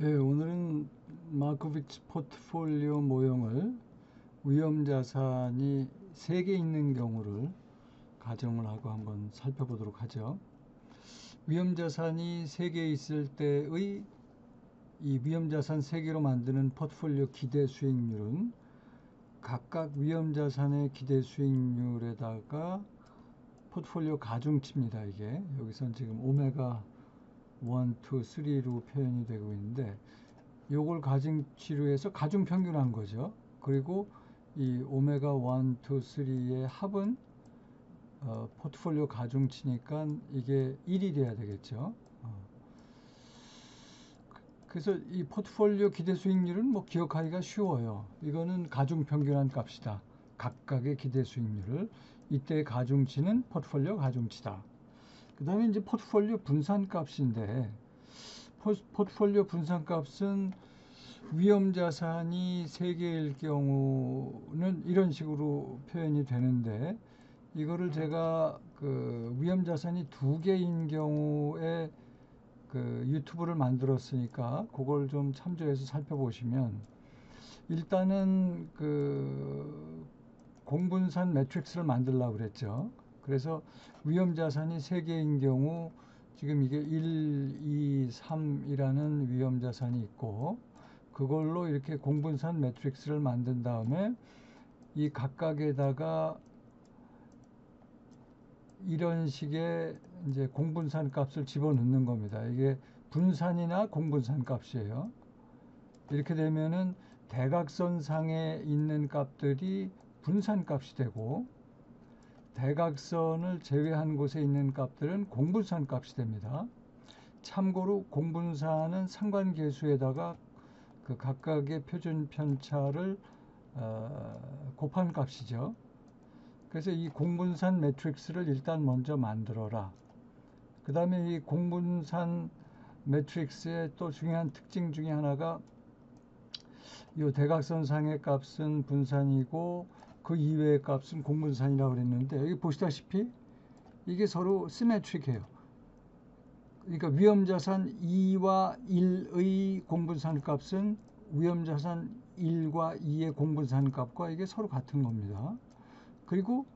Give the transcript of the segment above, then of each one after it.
예, 오늘은 마코비치 포트폴리오 모형을 위험자산이 3개 있는 경우를 가정을 하고 한번 살펴보도록 하죠. 위험자산이 3개 있을 때의 이 위험자산 3개로 만드는 포트폴리오 기대 수익률은 각각 위험자산의 기대 수익률에다가 포트폴리오 가중치입니다. 이게 여기선 지금 오메가 1, 2, 3로 표현이 되고 있는데 요걸 가중치로 해서 가중 평균한 거죠. 그리고 이 오메가 1, 2, 3의 합은 어, 포트폴리오 가중치니까 이게 1이 돼야 되겠죠. 어. 그래서 이 포트폴리오 기대 수익률은 뭐 기억하기가 쉬워요. 이거는 가중 평균한 값이다. 각각의 기대 수익률을 이때 가중치는 포트폴리오 가중치다. 그 다음에 이제 포트폴리오 분산값인데 포트폴리오 분산값은 위험 자산이 세개일 경우는 이런 식으로 표현이 되는데 이거를 제가 그 위험 자산이 두 개인 경우에 그 유튜브를 만들었으니까 그걸 좀 참조해서 살펴보시면 일단은 그 공분산 매트릭스를 만들려고 그랬죠. 그래서 위험 자산이 세개인 경우 지금 이게 1, 2, 3이라는 위험 자산이 있고 그걸로 이렇게 공분산 매트릭스를 만든 다음에 이 각각에다가 이런 식의 이제 공분산 값을 집어넣는 겁니다. 이게 분산이나 공분산 값이에요. 이렇게 되면은 대각선상에 있는 값들이 분산 값이 되고 대각선을 제외한 곳에 있는 값들은 공분산 값이 됩니다. 참고로 공분산은 상관계수에다가 그 각각의 표준 편차를 어, 곱한 값이죠. 그래서 이 공분산 매트릭스를 일단 먼저 만들어라. 그 다음에 이 공분산 매트릭스의 또 중요한 특징 중에 하나가 이 대각선상의 값은 분산이고 그 이외의 값은 공분산이라고 그랬는데 여기 보시다시피 이게 서로 시메트릭해요. 그러니까 위험자산 2와 1의 공분산 값은 위험자산 1과 2의 공분산 값과 이게 서로 같은 겁니다. 그리고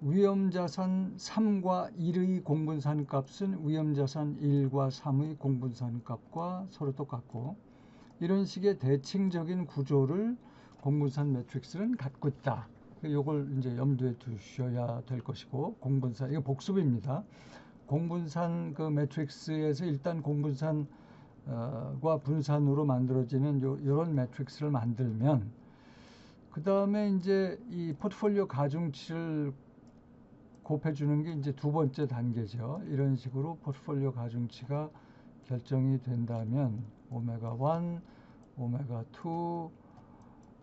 위험자산 3과 1의 공분산 값은 위험자산 1과 3의 공분산 값과 서로 똑같고 이런 식의 대칭적인 구조를 공분산 매트릭스는 갖고 있다. 요걸 이제 염두에 두셔야 될 것이고 공분산 이거 복습입니다. 공분산 그 매트릭스에서 일단 공분산과 분산으로 만들어지는 요, 요런 매트릭스를 만들면 그 다음에 이제 이 포트폴리오 가중치를 곱해주는 게 이제 두 번째 단계죠. 이런 식으로 포트폴리오 가중치가 결정이 된다면 오메가 1, 오메가 2,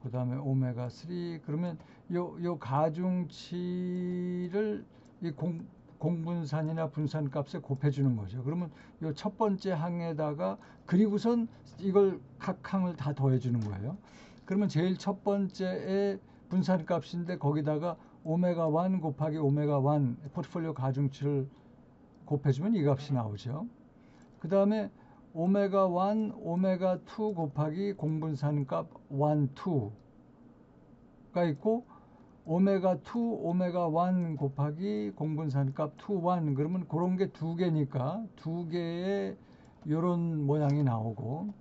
그 다음에 오메가 3 그러면 요, 요 가중치를 이 공, 공분산이나 분산 값에 곱해주는 거죠. 그러면 요 첫 번째 항에다가 그리고선 이걸 각 항을 다 더해주는 거예요. 그러면 제일 첫 번째의 분산 값인데 거기다가 오메가 1 곱하기 오메가 1 포트폴리오 가중치를 곱해주면 이 값이 나오죠. 그 다음에 오메가 1, 오메가 2 곱하기 공분산 값 1, 2가 있고 오메가 2, 오메가 1 곱하기 공분산 값 2, 1 그러면 그런 게 두 개니까 두 개의 이런 모양이 나오고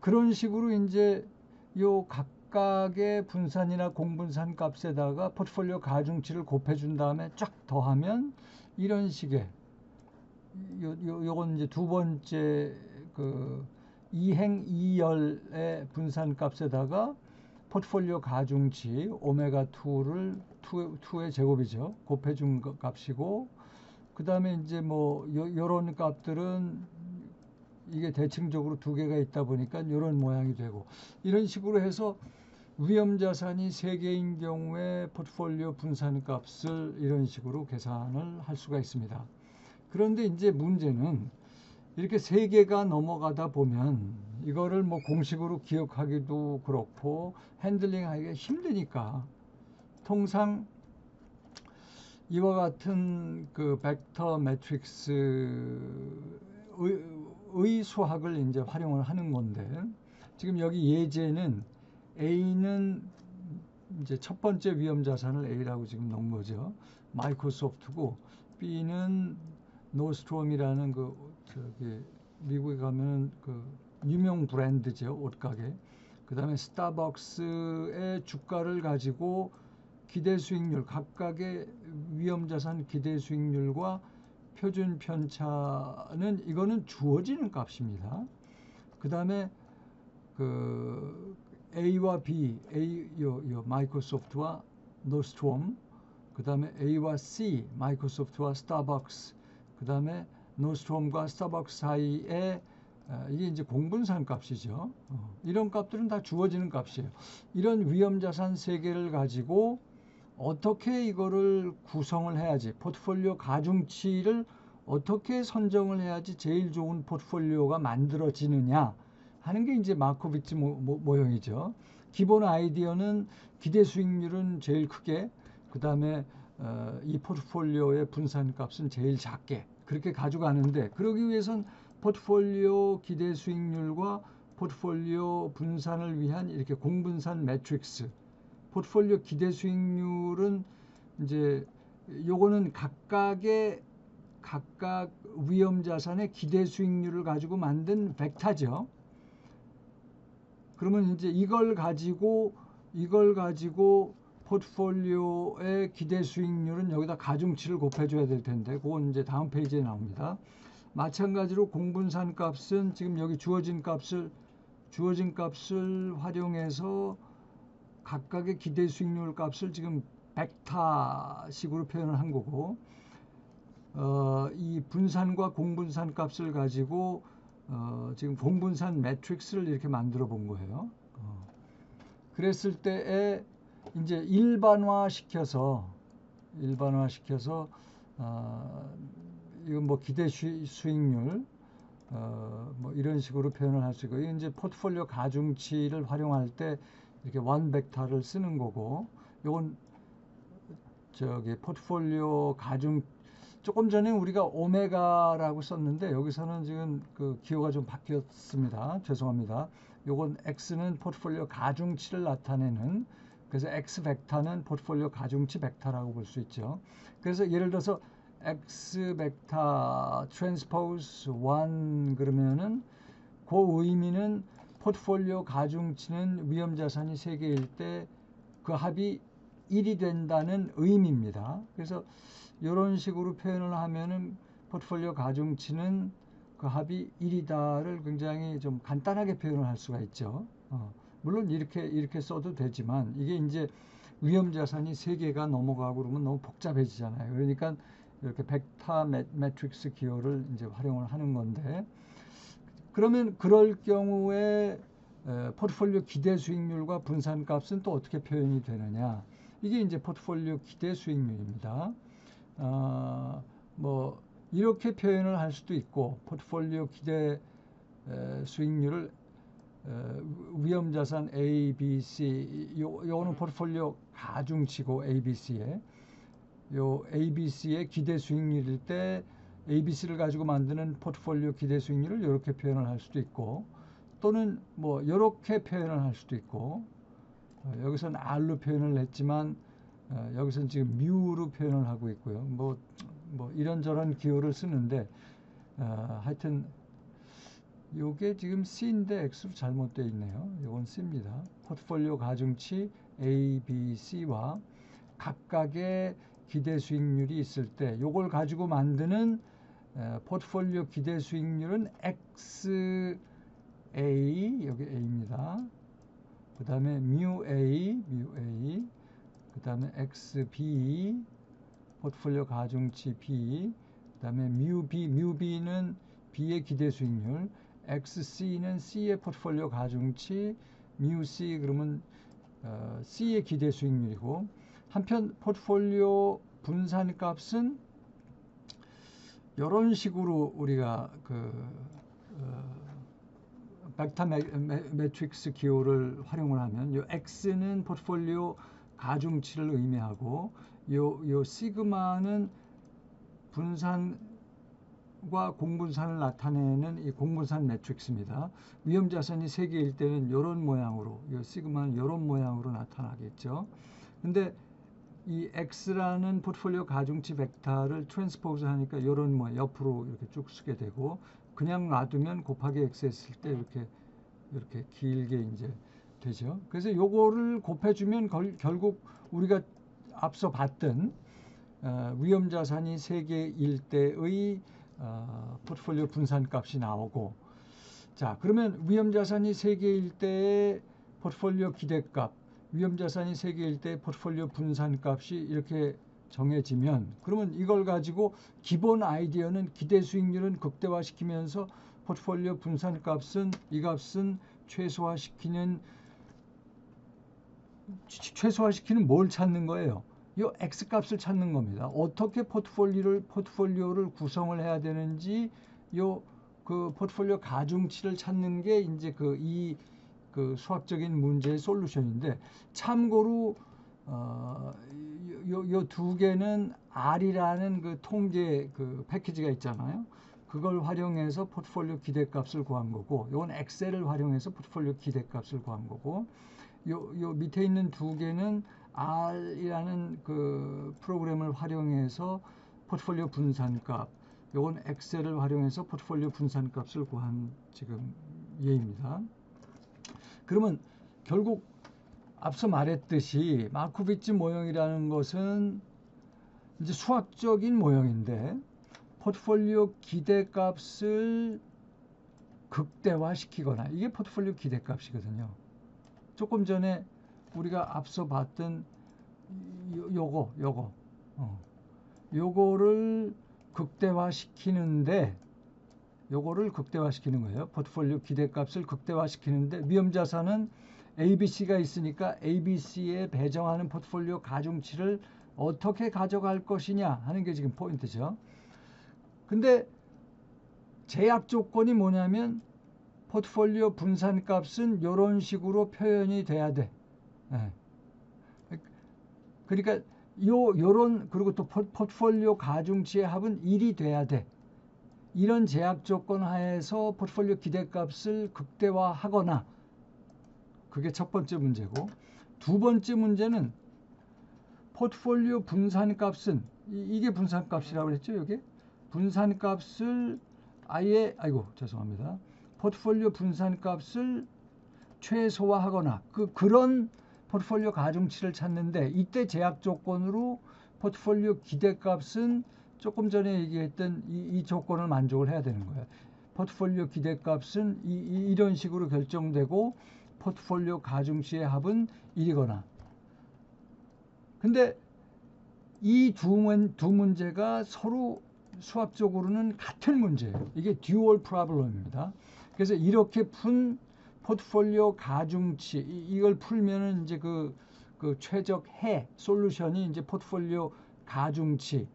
그런 식으로 이제 요 각각의 분산이나 공분산 값에다가 포트폴리오 가중치를 곱해준 다음에 쫙 더하면 이런 식의 요, 요, 요건 이제 두 번째 그 이행 이열의 분산 값에다가 포트폴리오 가중치 오메가 2를 2, 2의 제곱이죠. 곱해준 값이고 그 다음에 이제 뭐 요, 요런 값들은 이게 대칭적으로 두 개가 있다 보니까 이런 모양이 되고 이런 식으로 해서 위험 자산이 세 개인 경우에 포트폴리오 분산 값을 이런 식으로 계산을 할 수가 있습니다. 그런데 이제 문제는 이렇게 세 개가 넘어가다 보면 이거를 뭐 공식으로 기억하기도 그렇고 핸들링 하기가 힘드니까 통상 이와 같은 그 벡터 매트릭스의 의 수학을 이제 활용을 하는 건데 지금 여기 예제는 A는 이제 첫 번째 위험 자산을 A라고 지금 넣은 거죠. 마이크로소프트고 B는 노스트롬이라는 그 저기 미국에 가면 그 유명 브랜드죠 옷가게. 그 다음에 스타벅스의 주가를 가지고 기대 수익률 각각의 위험 자산 기대 수익률과 표준 편차는 이거는 주어지는 값입니다. 그 다음에 그 A와 B, A 요, 요 마이크로소프트와 노스트롬, 그 다음에 A와 C, 마이크로소프트와 스타벅스, 그 다음에 노스트롬과 스타벅스 사이에 아, 이게 이제 공분산 값이죠. 어, 이런 값들은 다 주어지는 값이에요. 이런 위험 자산 세 개를 가지고 어떻게 이거를 구성을 해야지 포트폴리오 가중치를 어떻게 선정을 해야지 제일 좋은 포트폴리오가 만들어지느냐 하는 게 이제 마코비치 모, 형이죠 기본 아이디어는 기대 수익률은 제일 크게 그 다음에 어, 이 포트폴리오의 분산값은 제일 작게 그렇게 가져가는데 그러기 위해선 포트폴리오 기대 수익률과 포트폴리오 분산을 위한 이렇게 공분산 매트릭스 포트폴리오 기대 수익률은 이제 요거는 각각의 각각 위험 자산의 기대 수익률을 가지고 만든 벡터죠. 그러면 이제 이걸 가지고 이걸 가지고 포트폴리오의 기대 수익률은 여기다 가중치를 곱해줘야 될 텐데 그건 이제 다음 페이지에 나옵니다. 마찬가지로 공분산 값은 지금 여기 주어진 값을 주어진 값을 활용해서 각각의 기대 수익률 값을 지금 벡터식으로 표현을 한 거고 어, 이 분산과 공분산 값을 가지고 어, 지금 공분산 매트릭스를 이렇게 만들어 본 거예요. 어. 그랬을 때에 이제 일반화 시켜서 일반화 시켜서 어, 이건 뭐 기대 수익률 어, 뭐 이런 식으로 표현을 할 수 있고 이제 포트폴리오 가중치를 활용할 때 이렇게 원 벡터를 쓰는 거고 이건 저기 포트폴리오 가중 조금 전에 우리가 오메가라고 썼는데 여기서는 지금 그 기호가 좀 바뀌었습니다. 죄송합니다. 요건 X는 포트폴리오 가중치를 나타내는 그래서 X 벡터는 포트폴리오 가중치 벡터라고 볼 수 있죠. 그래서 예를 들어서 X 벡터 트랜스포즈 1 그러면은 그 의미는 포트폴리오 가중치는 위험 자산이 3개일 때 그 합이 1이 된다는 의미입니다. 그래서 이런 식으로 표현을 하면은 포트폴리오 가중치는 그 합이 1이다를 굉장히 좀 간단하게 표현을 할 수가 있죠. 어, 물론 이렇게 이렇게 써도 되지만 이게 이제 위험 자산이 세 개가 넘어가고 그러면 너무 복잡해지잖아요. 그러니까 이렇게 벡터 매트릭스 기호를 이제 활용을 하는 건데 그러면 그럴 경우에 에, 포트폴리오 기대 수익률과 분산값은 또 어떻게 표현이 되느냐? 이게 이제 포트폴리오 기대 수익률입니다. 어, 뭐 이렇게 표현을 할 수도 있고 포트폴리오 기대 에, 수익률을 에, 위험 자산 A, B, C 요, 요거는 포트폴리오 가중치고 A, B, C에 요 A, B, C의 기대 수익률일 때 A, B, C를 가지고 만드는 포트폴리오 기대 수익률을 이렇게 표현을 할 수도 있고 또는 뭐 이렇게 표현을 할 수도 있고 어, 여기서는 R로 표현을 했지만 어, 여기서는 지금 뮤로 표현을 하고 있고요. 뭐, 뭐 이런저런 기호를 쓰는데 어, 하여튼 요게 지금 C인데 X로 잘못되어 있네요. 요건 C입니다. 포트폴리오 가중치 A, B, C와 각각의 기대 수익률이 있을 때 요걸 가지고 만드는 어, 포트폴리오 기대 수익률은 X A 여기 A입니다. 그 다음에 뮤 A, 뮤 A 그 다음에 XB 포트폴리오 가중치 B 그 다음에 뮤B 뮤B는 B의 기대 수익률 XC는 C의 포트폴리오 가중치 뮤C 그러면 어, C의 기대 수익률이고 한편 포트폴리오 분산 값은 이런 식으로 우리가 그 어, 벡터 매트릭스 기호를 활용을 하면 이 X는 포트폴리오 가중치를 의미하고 요, 요 시그마는 분산 과 공분산을 나타내는 이 공분산 매트릭스입니다. 위험 자산이 3개일 때는 이런 모양으로, 이 시그마는 이런 모양으로 나타나겠죠. 근데 이 X라는 포트폴리오 가중치 벡터를 트랜스포즈 하니까 이런 뭐 옆으로 이렇게 쭉 쓰게 되고 그냥 놔두면 곱하기 X 했을 때 이렇게 이렇게 길게 이제 되죠. 그래서 요거를 곱해주면 걸, 결국 우리가 앞서 봤던 어, 위험 자산이 세 개일 때의 어, 포트폴리오 분산 값이 나오고 자 그러면 위험 자산이 세 개일 때의 포트폴리오 기대값 위험 자산이 세 개일 때 포트폴리오 분산 값이 이렇게 정해지면 그러면 이걸 가지고 기본 아이디어는 기대 수익률은 극대화시키면서 포트폴리오 분산 값은 이 값은 최소화시키는 최소화시키는 뭘 찾는 거예요? 이 X 값을 찾는 겁니다. 어떻게 포트폴리오를 포트폴리오를 구성을 해야 되는지 요그 포트폴리오 가중치를 찾는 게 이제 그이그 수학적인 문제의 솔루션인데 참고로 어, 요두 개는 R이라는 그 통계 그 패키지가 있잖아요. 그걸 활용해서 포트폴리오 기대값을 구한 거고, 이건 엑셀을 활용해서 포트폴리오 기대값을 구한 거고, 요, 요 밑에 있는 두 개는 R이라는 그 프로그램을 활용해서 포트폴리오 분산값, 요건 엑셀을 활용해서 포트폴리오 분산값을 구한 지금 예입니다. 그러면 결국 앞서 말했듯이 마코비치 모형이라는 것은 이제 수학적인 모형인데 포트폴리오 기대값을 극대화시키거나 이게 포트폴리오 기대값이거든요. 조금 전에 우리가 앞서 봤던 요거 요거 어. 요거를 극대화시키는데 요거를 극대화시키는 거예요. 포트폴리오 기대값을 극대화시키는데 위험자산은 ABC가 있으니까 ABC에 배정하는 포트폴리오 가중치를 어떻게 가져갈 것이냐 하는 게 지금 포인트죠. 근데 제약 조건이 뭐냐면 포트폴리오 분산 값은 이런 식으로 표현이 돼야 돼. 네. 그러니까 요 요런 그리고 또 포트폴리오 가중치의 합은 1이 돼야 돼. 이런 제약 조건 하에서 포트폴리오 기대값을 극대화하거나 그게 첫 번째 문제고 두 번째 문제는 포트폴리오 분산값은 이게 분산값이라고 그랬죠 여기 분산값을 아예 아이고 죄송합니다 포트폴리오 분산값을 최소화하거나 그 그런 포트폴리오 가중치를 찾는데 이때 제약 조건으로 포트폴리오 기대값은 조금 전에 얘기했던 이, 이 조건을 만족을 해야 되는 거예요. 포트폴리오 기대값은 이, 이, 이런 식으로 결정되고 포트폴리오 가중치의 합은 1이거나 근데 이두 문제가 서로 수학적으로는 같은 문제예요. 이게 듀얼 프로블럼입니다. 그래서 이렇게 푼 포트폴리오 가중치 이걸 풀면은 이제 그, 그 최적 해 솔루션이 이제 포트폴리오 가중치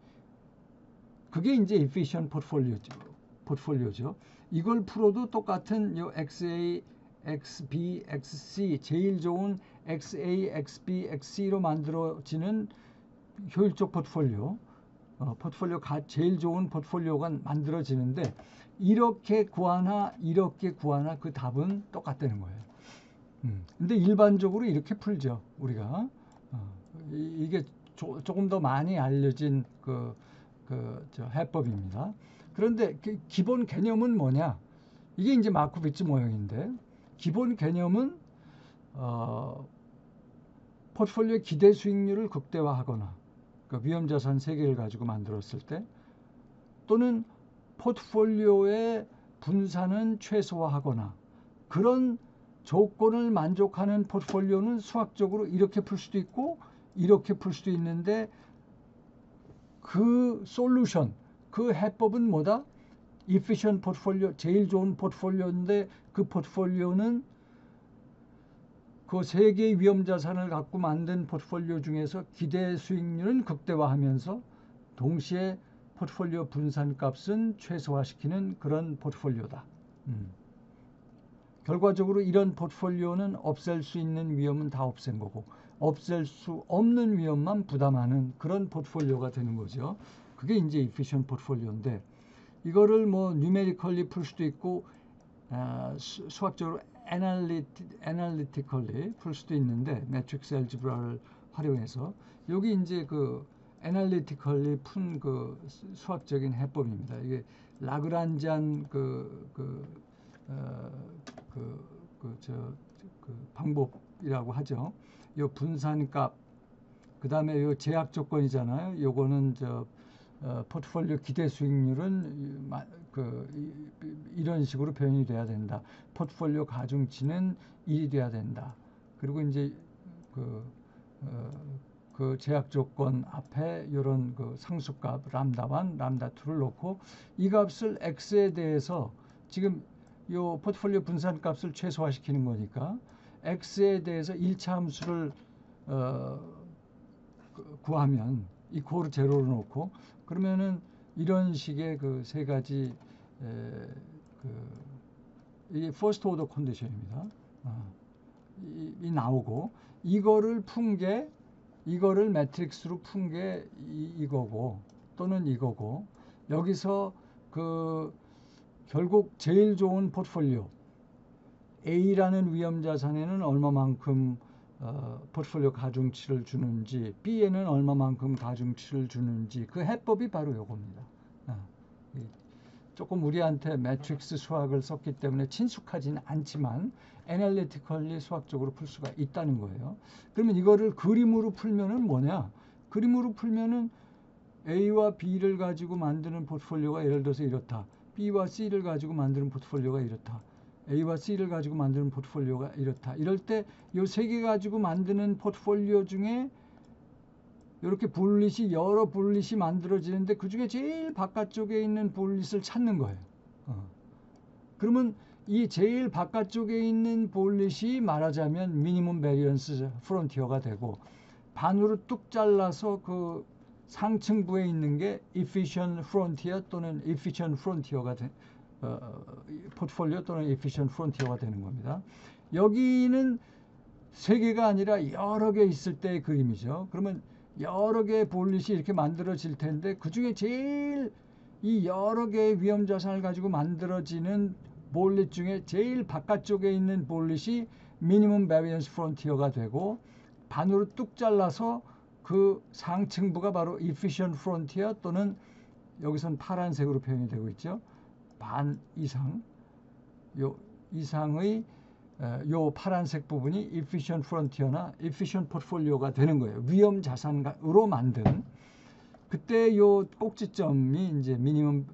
그게 이제 efficient 포트폴리오죠. 포트폴리오죠. 이걸 풀어도 똑같은 요 XA, XB, XC 제일 좋은 XA, XB, XC로 만들어지는 효율적 포트폴리오 어, 포트폴리오 가, 제일 좋은 포트폴리오가 만들어지는데 이렇게 구하나 이렇게 구하나 그 답은 똑같다는 거예요. 음. 근데 일반적으로 이렇게 풀죠 우리가 어, 이, 게 조금 더 많이 알려진 그, 그 해법입니다. 그런데 그 기본 개념은 뭐냐? 이게 이제 마코비치 모형인데 기본 개념은 어, 포트폴리오 기대 수익률을 극대화하거나 그 위험자산 세개를 가지고 만들었을 때 또는 포트폴리오의 분산은 최소화하거나 그런 조건을 만족하는 포트폴리오는 수학적으로 이렇게 풀 수도 있고 이렇게 풀 수도 있는데 그 솔루션, 그 해법은 뭐다? efficient 포트폴리오, 제일 좋은 포트폴리오인데 그 포트폴리오는 그 세 개의 위험 자산을 갖고 만든 포트폴리오 중에서 기대 수익률은 극대화하면서 동시에 포트폴리오 분산 값은 최소화시키는 그런 포트폴리오다. 음. 결과적으로 이런 포트폴리오는 없앨 수 있는 위험은 다 없앤 거고 없앨 수 없는 위험만 부담하는 그런 포트폴리오가 되는 거죠. 그게 이제 이피션 포트폴리오인데 이거를 뭐 numerically 풀 수도 있고 아, 수, 수학적으로 analytic, analytically 풀 수도 있는데 매트릭스 알지브라를 활용해서 여기 이제 그 analytically 푼그 수학적인 해법입니다. 이게 라그란지안 그, 그, 어, 그, 그, 저, 그 방법이라고 하죠. 요 분산값, 그 다음에 요 제약 조건이잖아요. 요거는 저, 어, 포트폴리오 기대 수익률은 그 이, 런 식으로 표현이 돼야 된다. 포트폴리오 가중치는 1이 돼야 된다. 그리고 이제 그, 어, 그 제약 조건 앞에 이런 그 상수값 람다1, 람다2를 놓고 이 값을 x에 대해서 지금 요 포트폴리오 분산 값을 최소화시키는 거니까 x에 대해서 1차 함수를 어, 그- 구하면 이 고를 제로로 놓고 그러면은 이런 식의 그 세 가지 에, 그 이게 퍼스트 오더 컨디션입니다. 어, 이, 이 나오고 이거를 푼 게 이거를 매트릭스로 푼 게 이거고 또는 이거고 여기서 그 결국 제일 좋은 포트폴리오 A라는 위험 자산에는 얼마만큼 어, 포트폴리오 가중치를 주는지 B에는 얼마만큼 가중치를 주는지 그 해법이 바로 요겁니다. 조금 우리한테 매트릭스 수학을 썼기 때문에 친숙하지는 않지만 애널리티컬리 수학적으로 풀 수가 있다는 거예요. 그러면 이거를 그림으로 풀면은 뭐냐? 그림으로 풀면은 A와 B를 가지고 만드는 포트폴리오가 예를 들어서 이렇다. B와 C를 가지고 만드는 포트폴리오가 이렇다. A와 C를 가지고 만드는 포트폴리오가 이렇다. 이럴 때 이 세 개 가지고 만드는 포트폴리오 중에 이렇게 볼릿이 여러 볼릿이 만들어지는데 그 중에 제일 바깥쪽에 있는 볼릿을 찾는 거예요. 어. 그러면 이 제일 바깥쪽에 있는 볼릿이 말하자면 미니멈 베리언스 프론티어가 되고 반으로 뚝 잘라서 그 상층부에 있는 게 efficient frontier 또는 efficient frontier가 되, 어, 포트폴리오 또는 efficient frontier가 되는 겁니다. 여기는 세 개가 아니라 여러 개 있을 때의 그림이죠. 그러면 여러 개의 볼릿이 이렇게 만들어질 텐데 그 중에 제일 이 여러 개의 위험 자산을 가지고 만들어지는 볼릿 중에 제일 바깥쪽에 있는 볼릿이 미니멈 베리언스 프론티어가 되고 반으로 뚝 잘라서 그 상층부가 바로 efficient frontier 또는 여기선 파란색으로 표현이 되고 있죠. 반 이상 요 이상의 어, 요 파란색 부분이 efficient frontier나 efficient portfolio가 되는 거예요. 위험 자산으로 만든 그때 요 꼭지점이 이제 미니멈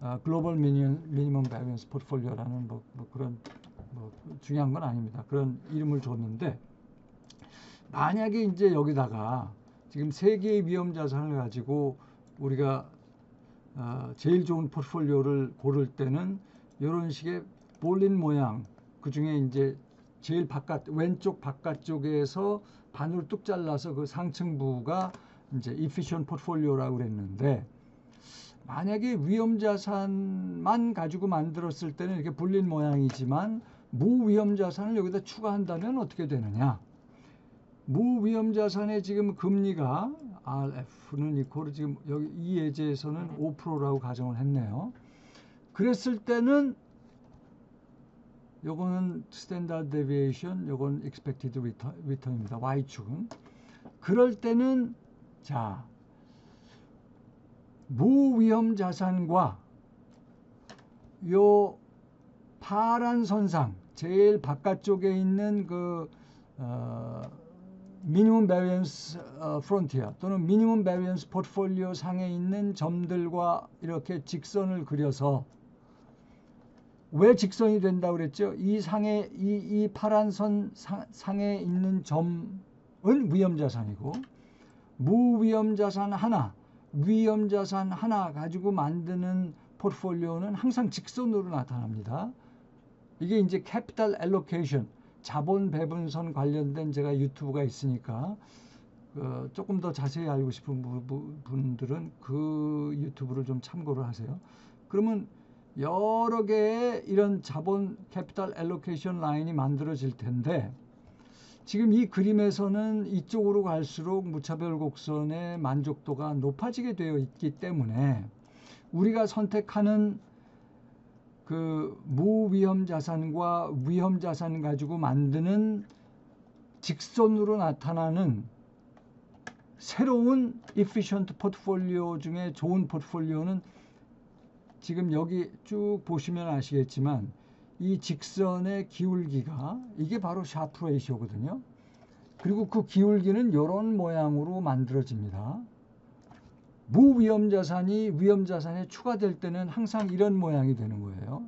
어, 글로벌 미니멈 미니멈 밸런스 포트폴리오라는 뭐, 뭐 그런 뭐 중요한 건 아닙니다. 그런 이름을 줬는데 만약에 이제 여기다가 지금 세 개의 위험 자산을 가지고 우리가 어, 제일 좋은 포트폴리오를 고를 때는 이런 식의 볼린 모양 그 중에 이제 제일 바깥 왼쪽 바깥쪽에서 반으로 뚝 잘라서 그 상층부가 이제 efficient 포트폴리오라고 그랬는데 만약에 위험 자산만 가지고 만들었을 때는 이렇게 불린 모양이지만 무위험 자산을 여기다 추가한다면 어떻게 되느냐? 무위험 자산의 지금 금리가 RF는 이코르 지금 여기 이 예제에서는 5%라고 가정을 했네요. 그랬을 때는 요거는 스탠다드 데비에이션, 요건 expected return입니다. Y축은. 그럴 때는 자 무위험 자산과 요 파란 선상 제일 바깥쪽에 있는 그 어, 미니멈 베리언스 프론티어 또는 미니멈 베리언스 포트폴리오 상에 있는 점들과 이렇게 직선을 그려서 왜 직선이 된다고 그랬죠? 이 상에 이, 이 파란 선 상, 상에 있는 점은 위험 자산이고 무위험 자산 하나, 위험 자산 하나 가지고 만드는 포트폴리오는 항상 직선으로 나타납니다. 이게 이제 캐피탈 엘로케이션 자본 배분선 관련된 제가 유튜브가 있으니까 어, 조금 더 자세히 알고 싶은 분들은 그 유튜브를 좀 참고를 하세요. 그러면 여러 개의 이런 자본 캐피탈 엘로케이션 라인이 만들어질 텐데 지금 이 그림에서는 이쪽으로 갈수록 무차별 곡선의 만족도가 높아지게 되어 있기 때문에 우리가 선택하는 그 무위험 자산과 위험 자산 가지고 만드는 직선으로 나타나는 새로운 efficient 포트폴리오 중에 좋은 포트폴리오는 지금 여기 쭉 보시면 아시겠지만 이 직선의 기울기가 이게 바로 샤프 레이시오거든요. 그리고 그 기울기는 이런 모양으로 만들어집니다. 무위험 자산이 위험 자산에 추가될 때는 항상 이런 모양이 되는 거예요.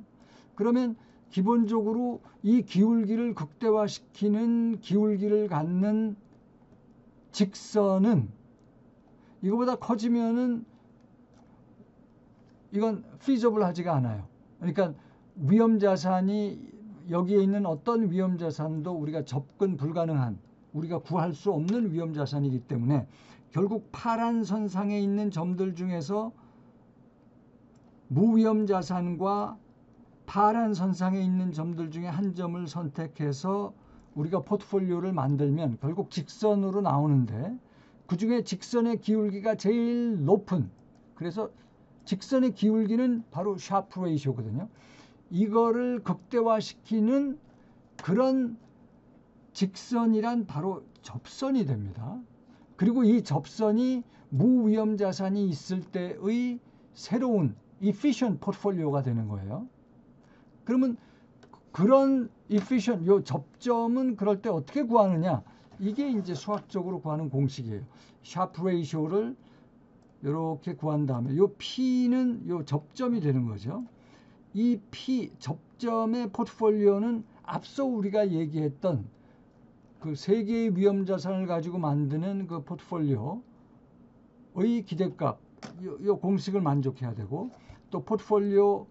그러면 기본적으로 이 기울기를 극대화시키는 기울기를 갖는 직선은 이거보다 커지면은 이건 feasible 하지가 않아요. 그러니까 위험 자산이 여기에 있는 어떤 위험 자산도 우리가 접근 불가능한 우리가 구할 수 없는 위험 자산이기 때문에 결국 파란 선상에 있는 점들 중에서 무위험 자산과 파란 선상에 있는 점들 중에 한 점을 선택해서 우리가 포트폴리오를 만들면 결국 직선으로 나오는데 그 중에 직선의 기울기가 제일 높은 그래서 직선의 기울기는 바로 샤프 레이시오거든요. 이거를 극대화시키는 그런 직선이란 바로 접선이 됩니다. 그리고 이 접선이 무위험 자산이 있을 때의 새로운 efficient 포트폴리오가 되는 거예요. 그러면 그런 efficient 요 접점은 그럴 때 어떻게 구하느냐? 이게 이제 수학적으로 구하는 공식이에요. 샤프 레이시오를 이렇게 구한 다음에 요 P는 요 접점이 되는 거죠. 이 P 접점의 포트폴리오는 앞서 우리가 얘기했던 그 세 개의 위험 자산을 가지고 만드는 그 포트폴리오의 기대값 요, 요 공식을 만족해야 되고 또 포트폴리오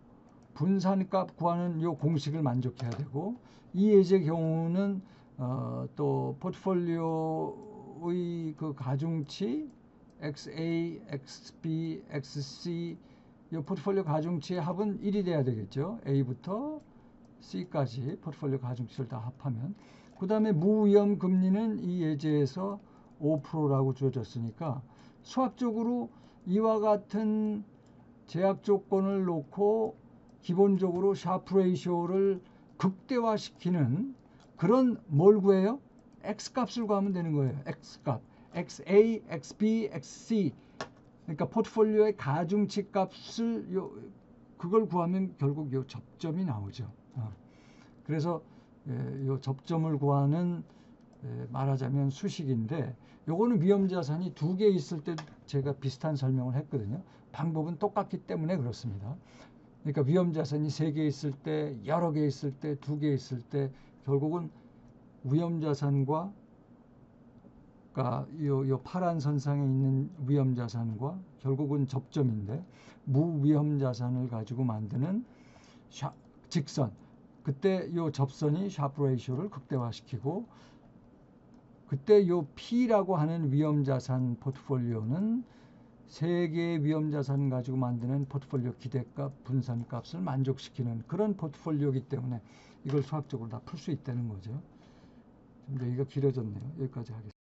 분산값 구하는 요 공식을 만족해야 되고 이 예제 경우는 어, 또 포트폴리오의 그 가중치 XA, XB, XC 이 포트폴리오 가중치의 합은 1이 돼야 되겠죠. A부터 C까지 포트폴리오 가중치를 다 합하면 그 다음에 무위험 금리는 이 예제에서 5%라고 주어졌으니까 수학적으로 이와 같은 제약 조건을 놓고 기본적으로 샤프 레이시오를 극대화시키는 그런 뭘 구해요? X 값을 구하면 되는 거예요. X 값. XA, XB, XC. 그러니까 포트폴리오의 가중치 값을 요 그걸 구하면 결국 요 접점이 나오죠. 어. 그래서 예, 요 접점을 구하는 예, 말하자면 수식인데 요거는 위험 자산이 두 개 있을 때 제가 비슷한 설명을 했거든요. 방법은 똑같기 때문에 그렇습니다. 그러니까 위험 자산이 세 개 있을 때, 여러 개 있을 때, 두 개 있을 때 결국은 위험 자산과 그러니까 요, 요 파란 선상에 있는 위험 자산과 결국은 접점인데 무위험 자산을 가지고 만드는 샤, 직선 그때 요 접선이 샤프 레이쇼를 극대화시키고 그때 요 P라고 하는 위험 자산 포트폴리오는 세 개의 위험 자산 가지고 만드는 포트폴리오 기대값, 분산값을 만족시키는 그런 포트폴리오이기 때문에 이걸 수학적으로 다 풀 수 있다는 거죠. 좀 얘기가 길어졌네요. 여기까지 하겠습니다.